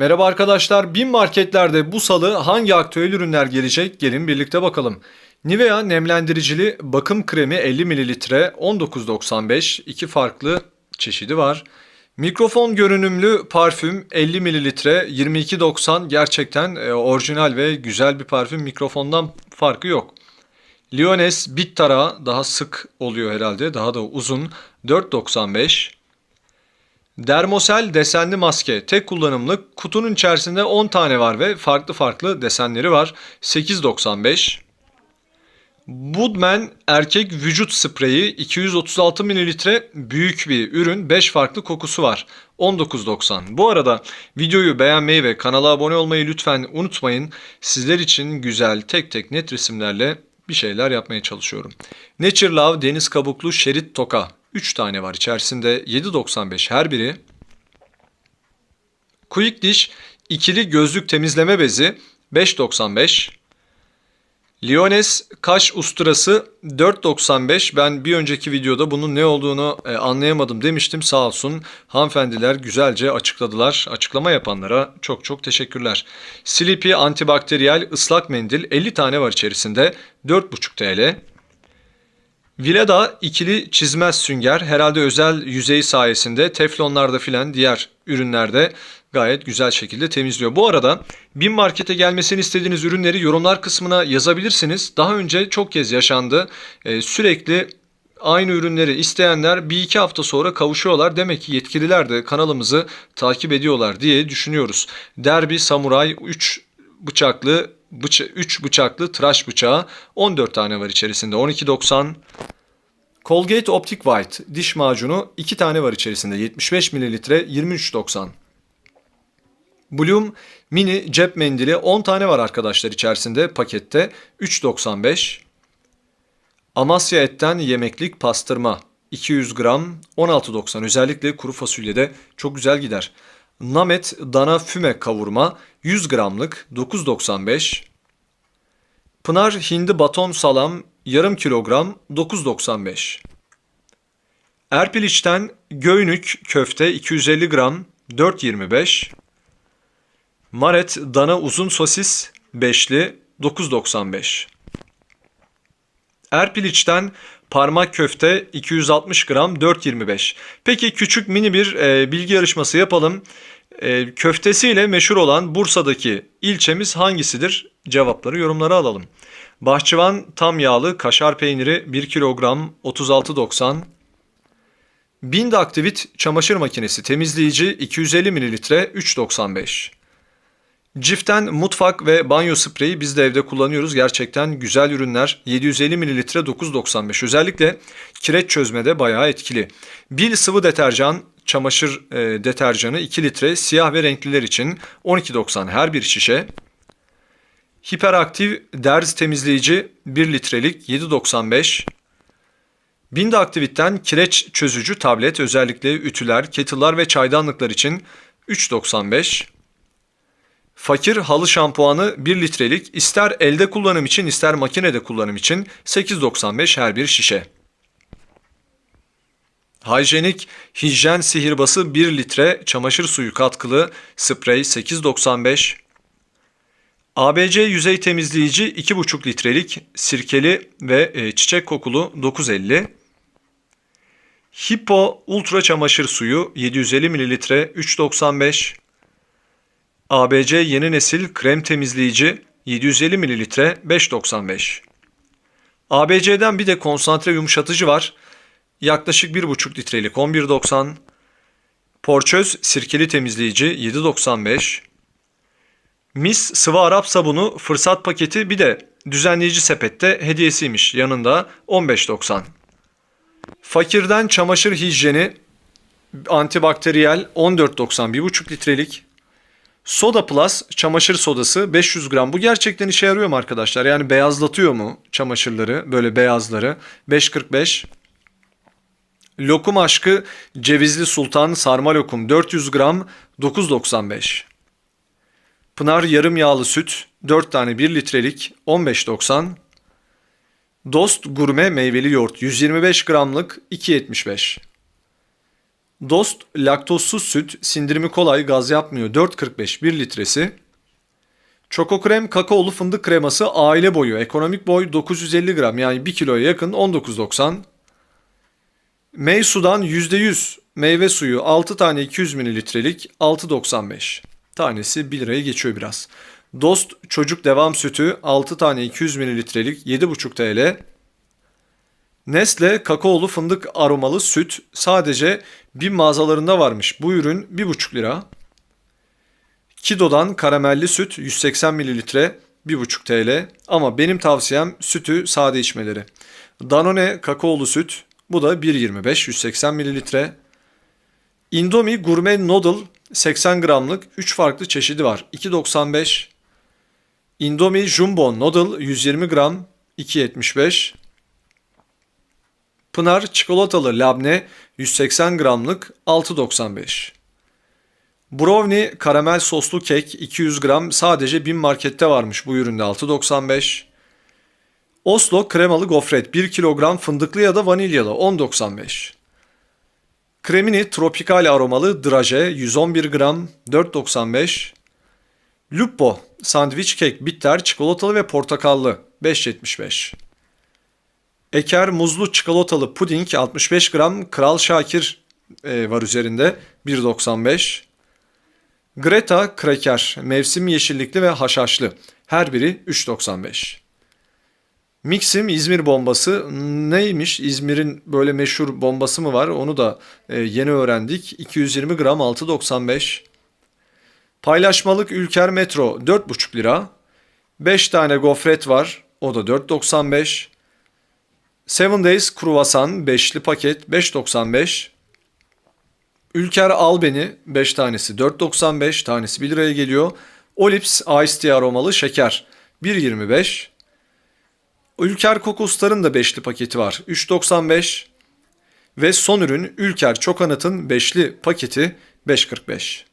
Merhaba arkadaşlar, BİM marketlerde bu salı hangi aktüel ürünler gelecek? Gelin birlikte bakalım. Nivea nemlendiricili bakım kremi 50 ml 19.95 iki farklı çeşidi var. Mikrofon görünümlü parfüm 50 ml 22.90 gerçekten e, orijinal ve güzel bir parfüm mikrofondan farkı yok. Lyoness bit tarağı daha sık oluyor herhalde daha da uzun 4.95 Dermosel desenli maske. Tek kullanımlık kutunun içerisinde 10 tane var ve farklı farklı desenleri var. 8.95 Budman erkek vücut spreyi. 236 ml büyük bir ürün. 5 farklı kokusu var. 19.90 Bu arada videoyu beğenmeyi ve kanala abone olmayı lütfen unutmayın. Sizler için güzel tek tek net resimlerle bir şeyler yapmaya çalışıyorum. Nature Love deniz kabuklu şerit toka 3 tane var içerisinde 7.95 her biri. Quick Dish ikili gözlük temizleme bezi 5.95. Lyoness kaş usturası 4.95. Ben bir önceki videoda bunun ne olduğunu e, anlayamadım demiştim. Sağ olsun hanımefendiler güzelce açıkladılar. Açıklama yapanlara çok çok teşekkürler. Sleepy antibakteriyel ıslak mendil 50 tane var içerisinde 4.5 TL. Vileda ikili çizmez sünger herhalde özel yüzeyi sayesinde teflonlarda filan diğer ürünlerde gayet güzel şekilde temizliyor. Bu arada bin markete gelmesini istediğiniz ürünleri yorumlar kısmına yazabilirsiniz. Daha önce çok kez yaşandı. Ee, sürekli aynı ürünleri isteyenler bir iki hafta sonra kavuşuyorlar. Demek ki yetkililer de kanalımızı takip ediyorlar diye düşünüyoruz. Derby Samuray 3 bıçaklı 3 bıçaklı tıraş bıçağı 14 tane var içerisinde 12.90 Colgate Optic White diş macunu 2 tane var içerisinde 75 ml 23.90 Bloom mini cep mendili 10 tane var arkadaşlar içerisinde pakette 3.95 Amasya etten yemeklik pastırma 200 gram 16.90 özellikle kuru fasulyede çok güzel gider. Namet dana füme kavurma 100 gramlık 9.95 Pınar hindi baton salam yarım kilogram 9.95 Erpiliç'ten göynük köfte 250 gram 4.25 Maret dana uzun sosis beşli 9.95 Erpiliç'ten parmak köfte 260 gram 4.25 Peki küçük mini bir e, bilgi yarışması yapalım. E, köftesiyle meşhur olan Bursa'daki ilçemiz hangisidir? Cevapları yorumlara alalım. Bahçıvan tam yağlı kaşar peyniri 1 kilogram 36.90 Bind Aktivit çamaşır makinesi temizleyici 250 mililitre 3.95 Cif'ten mutfak ve banyo spreyi biz de evde kullanıyoruz. Gerçekten güzel ürünler. 750 mililitre 9.95. Özellikle kireç çözmede bayağı etkili. Bil sıvı deterjan çamaşır e, deterjanı 2 litre siyah ve renkliler için 12.90 her bir şişe. Hiperaktif derz temizleyici 1 litrelik 7.95. Bind Aktivit'ten kireç çözücü tablet özellikle ütüler, kettle'lar ve çaydanlıklar için 3.95. Fakir halı şampuanı 1 litrelik ister elde kullanım için ister makinede kullanım için 8.95 her bir şişe. Hijyenik hijyen sihirbası 1 litre çamaşır suyu katkılı sprey 8.95. ABC yüzey temizleyici 2,5 litrelik sirkeli ve e, çiçek kokulu 9.50. Hippo ultra çamaşır suyu 750 ml 3.95. ABC yeni nesil krem temizleyici 750 ml 5.95. ABC'den bir de konsantre yumuşatıcı var. Yaklaşık 1,5 litrelik 11.90. Porçöz sirkeli temizleyici 7.95. Mis sıvı Arap sabunu fırsat paketi bir de düzenleyici sepette hediyesiymiş yanında 15.90. Fakirden çamaşır hijyeni antibakteriyel 14.90 1,5 litrelik. Soda Plus çamaşır sodası 500 gram. Bu gerçekten işe yarıyor mu arkadaşlar? Yani beyazlatıyor mu çamaşırları böyle beyazları? 5.45. Lokum aşkı cevizli sultan sarma lokum 400 gram 9.95. Pınar yarım yağlı süt 4 tane 1 litrelik 15.90. Dost gurme meyveli yoğurt 125 gramlık 2.75. Dost laktozsuz süt, sindirimi kolay, gaz yapmıyor. 4.45 1 litresi. Çoko krem kakaolu fındık kreması aile boyu. Ekonomik boy 950 gram yani 1 kiloya yakın 19.90. Meysu'dan %100 meyve suyu 6 tane 200 mililitrelik 6.95. Tanesi 1 liraya geçiyor biraz. Dost çocuk devam sütü 6 tane 200 mililitrelik 7.5 TL. Nestle kakaolu fındık aromalı süt sadece bir mağazalarında varmış. Bu ürün 1,5 lira. Kido'dan karamelli süt 180 mililitre 1,5 TL. Ama benim tavsiyem sütü sade içmeleri. Danone kakaolu süt bu da 1.25 180 mililitre. Indomie Gourmet Noodle 80 gramlık 3 farklı çeşidi var. 2.95. Indomie Jumbo Noodle 120 gram 2.75. Pınar çikolatalı labne 180 gramlık 6.95. Brownie karamel soslu kek 200 gram sadece bin markette varmış bu üründe 6.95. Oslo kremalı gofret 1 kilogram fındıklı ya da vanilyalı 10.95. Kremini tropikal aromalı draje 111 gram 4.95. Lupo sandviç kek bitter çikolatalı ve portakallı 5.75. Eker muzlu çikolatalı puding 65 gram Kral Şakir e, var üzerinde 1.95. Greta kraker mevsim yeşillikli ve haşhaşlı her biri 3.95. Mixim İzmir bombası neymiş? İzmir'in böyle meşhur bombası mı var? Onu da e, yeni öğrendik. 220 gram 6.95. Paylaşmalık Ülker Metro 4.5 lira. 5 tane gofret var. O da 4.95. Seven Days kruvasan 5'li paket 5.95. Ülker al beni 5 tanesi 4.95 tanesi 1 liraya geliyor. Olips Ice Tea aromalı şeker 1.25. Ülker Kokostar'ın da 5'li paketi var 3.95. Ve son ürün Ülker Çokanat'ın 5'li paketi 5.45.